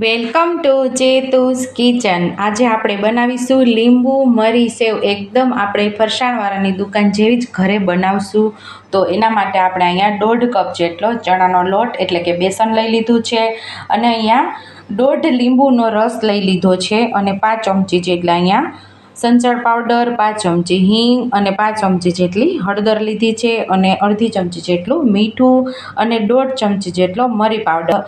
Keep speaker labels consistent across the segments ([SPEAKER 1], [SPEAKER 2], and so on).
[SPEAKER 1] Welcome to ચેતુસ kitchen. આજે આપણે બનાવીશું લીંબુ મરી સેવ. એકદમ આપણે ફરસાણવાળાની દુકાન જેવી જ ઘરે બનાવશું. તો એના માટે આપણે અહીંયા દોઢ કપ જેટલો ચણાનો લોટ, એટલે કે બેસન લઈ લીધું છે. અને અહીંયા દોઢ લીંબુનો રસ લઈ લીધો છે અને પાંચ ચમચી જેટલા અહીંયા સંચળ પાવડર, પાંચ ચમચી હિંગ અને પાંચ ચમચી જેટલી હળદર લીધી છે અને અડધી ચમચી જેટલું મીઠું અને દોઢ ચમચી જેટલો મરી પાવડર.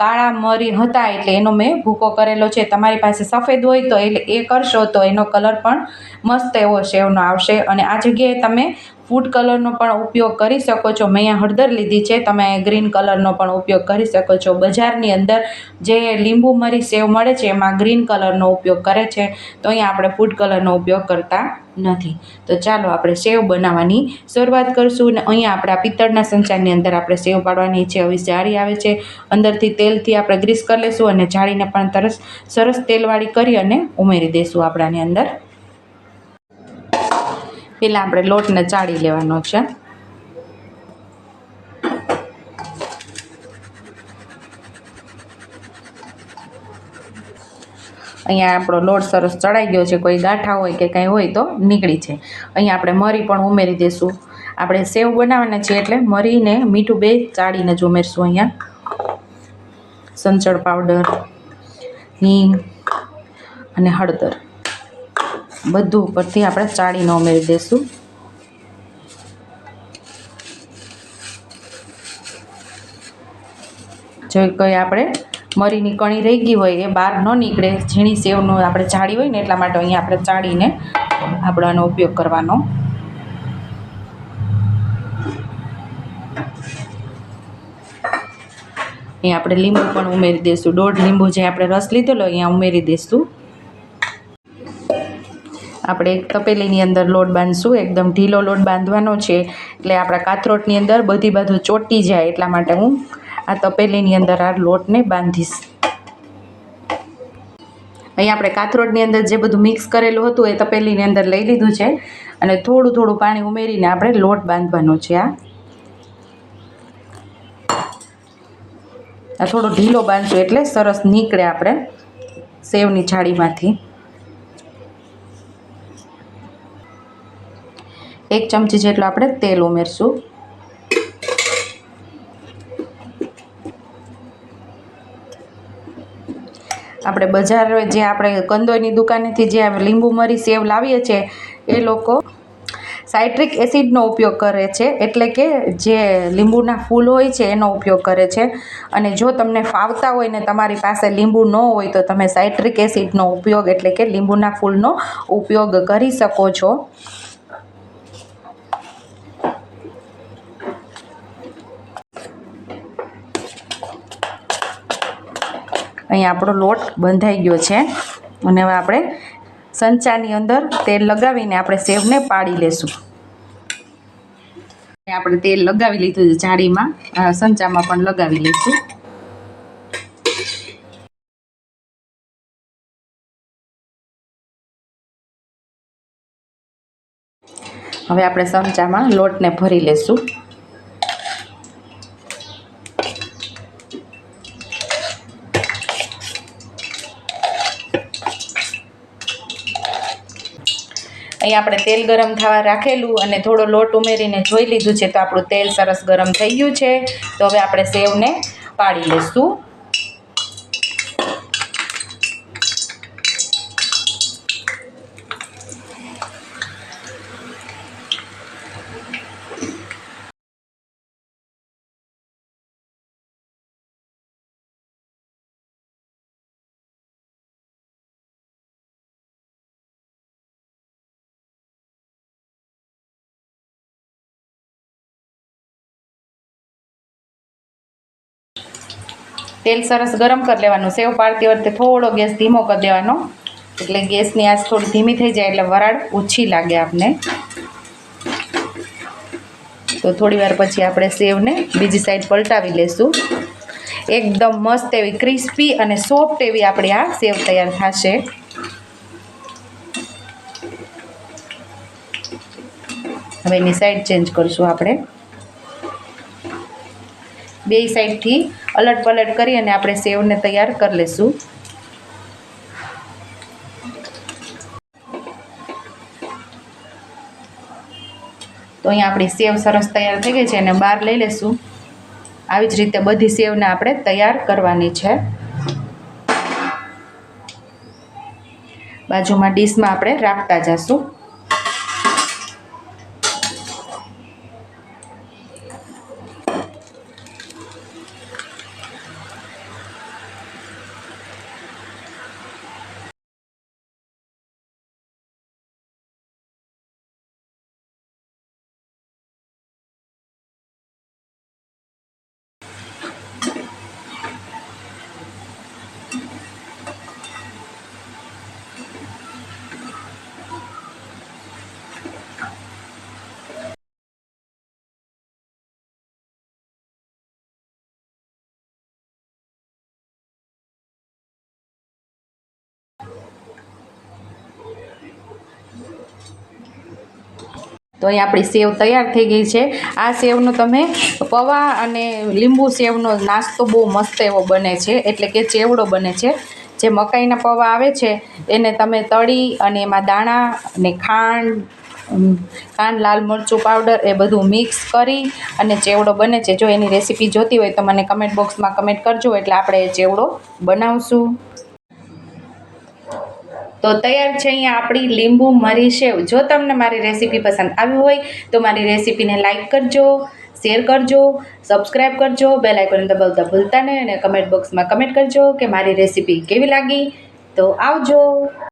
[SPEAKER 1] કાળા મરી હતા એટલે એનો મેં ભૂકો કરેલો છે. તમારી પાસે સફેદ હોય તો એટલે એ કરશો તો એનો કલર પણ મસ્ત એવો સેવનો આવશે. અને આ જગ્યાએ તમે ફૂડ કલરનો પણ ઉપયોગ કરી શકો છો. મેં અહીંયા હળદર લીધી છે. તમે ગ્રીન કલરનો પણ ઉપયોગ કરી શકો છો. બજારની અંદર જે લીંબુ મરી સેવ મળે છે, એમાં ગ્રીન કલરનો ઉપયોગ કરે છે. તો અહીંયા આપણે ફૂડ કલરનો ઉપયોગ કરતા નથી. તો ચાલો આપણે સેવ બનાવવાની શરૂઆત કરીશું અને અહીંયા આપણા પિત્તળના સંચારની અંદર આપણે સેવ પાડવાની છે. હવે જાળી આવે છે. અંદરથી તેલથી આપણે ગ્રીસ કરી લઈશું અને જાળીને પણ તરસ, સરસ તેલવાળી કરી અને ઉમેરી દઈશું આપણાની અંદર. પહેલાં આપણે લોટને ચાળી લેવાનો છે. અહીંયા આપણો લોટ સરસ ચડાઈ ગયો છે, કોઈ ગાંઠા હોય કે કંઈ હોય તો નીકળી છે. અહીંયા આપણે મરી પણ ઉમેરી દઈશું આપણે સેવ બનાવવાના છીએ એટલે મરીને મીઠું બે ચાળીને જ ઉમેરશું અહીંયા. સંચળ પાવડર, હિંગ અને હળદર. બધું ઉપરથી આપણે ચાળીને ઉમેરી દઈશું જો કંઈ આપણે મરીની કણી રહી ગઈ હોય એ બહાર ન નીકળે. ઝીણી સેવનું આપણે ચાળી હોય ને એટલા માટે અહીંયા આપણે ચાળીને આપણે આનો ઉપયોગ કરવાનો. અહીંયા આપણે લીંબુ પણ ઉમેરી દઈશું દોઢ લીંબુ જે આપણે રસ લીધેલો અહીંયા ઉમેરી દઈશું આપણે એક તપેલીની અંદર લોટ બાંધશું. એકદમ ઢીલો લોટ બાંધવાનો છે. એટલે આપણા કાથરોટની અંદર બધી બાજુ ચોટી જાય એટલા માટે હું આ તપેલીની અંદર આ લોટને બાંધીશ. અહીં આપણે કાથરોડની અંદર જે બધું મિક્સ કરેલું હતું એ તપેલીની અંદર લઈ લીધું છે. અને થોડું થોડું પાણી ઉમેરીને આપણે લોટ બાંધવાનો છે આ. આ થોડો ઢીલો બાંધશું એટલે સરસ નીકળે આપણે સેવની જાળીમાંથી. એક ચમચી જેટલું આપણે તેલ ઉમેરશું. આપણે બજાર જે આપણે કંદોઈની દુકાનેથી જે લીંબુ, મરી, સેવ લાવીએ છીએ, એ લોકો સાઇટ્રિક એસિડનો ઉપયોગ કરે છે. એટલે કે જે લીંબુના ફૂલ હોય છે, એનો ઉપયોગ કરે છે. અને જો તમને ફાવતા હોય ને તમારી પાસે લીંબુ ન હોય, તો તમે સાઇટ્રિક એસિડનો ઉપયોગ એટલે કે લીંબુના ફૂલનો ઉપયોગ કરી શકો છો. અહીંયા આપણો લોટ બંધાઈ ગયો છે. અને હવે આપણે સંચાની અંદર તેલ લગાવીને આપણે સેવને પાડી લેશું. આપણે તેલ લગાવી લીધું છે જાળીમાં. સંચામાં પણ લગાવી લઈશું. હવે આપણે સંચામાં લોટને ભરી લેશું. અહીં આપણે તેલ ગરમ થવા રાખેલું અને થોડો લોટ ઉમેરીને જોઈ લીધું છે તો આપણું તેલ સરસ ગરમ થઈ ગયું છે. તો હવે આપણે સેવને પાડી લઈશું. તેલ સરસ ગરમ કરી લેવાનું. સેવ પાડતી વખતે થોડો ગેસ ધીમો કરી દેવાનો. એટલે ગેસની આંચ થોડી ધીમી થઈ જાય એટલે વરાળ ઓછી લાગે આપને. તો થોડી વાર પછી આપણે સેવને બીજી સાઈડ પલટાવી લેશું. એકદમ મસ્ત એવી ક્રિસ્પી અને સોફ્ટ એવી આપણી આ સેવ તૈયાર થશે. હવે એની સાઈડ ચેન્જ કરીશું આપણે. બે સાઈડથી અલટ પલટ કરી અને આપણે સેવને તૈયાર કરી લઈશું તો અહીંયા આપણી સેવ સરસ તૈયાર થઈ ગઈ છે અને બહાર લઈ લેશું. આવી જ રીતે બધી સેવને આપણે તૈયાર કરવાની છે. બાજુમાં ડીશમાં આપણે રાખતા જશું. તો અહીં આપણી સેવ તૈયાર થઈ ગઈ છે. આ સેવનો તમે પૌવા અને લીંબુ સેવનો નાસ્તો બહુ મસ્ત એવો બને છે. એટલે કે ચેવડો બને છે. જે મકાઈના પૌવા આવે છે, એને તમે તળી અને એમાં દાણા અને ખાંડ ખાંડ, લાલ મરચું પાવડર એ બધું મિક્સ કરી અને ચેવડો બને છે. જો એની રેસીપી જોતી હોય તો મને કમેન્ટ બોક્સમાં કમેન્ટ કરજો. એટલે આપણે એ ચેવડો બનાવશું. તો તૈયાર છે અહીંયા આપણી લીંબુ મરી સેવ. જો તમને મારી રેસીપી પસંદ આવી હોય તો મારી રેસીપીને લાઇક કરજો, શેર કરજો સબસ્ક્રાઈબ કરજો, બેલ આઇકન દબાવતા ભૂલતા નહીં અને કમેન્ટ બોક્સમાં કમેન્ટ કરજો કે મારી રેસીપી કેવી લાગી. તો આવજો.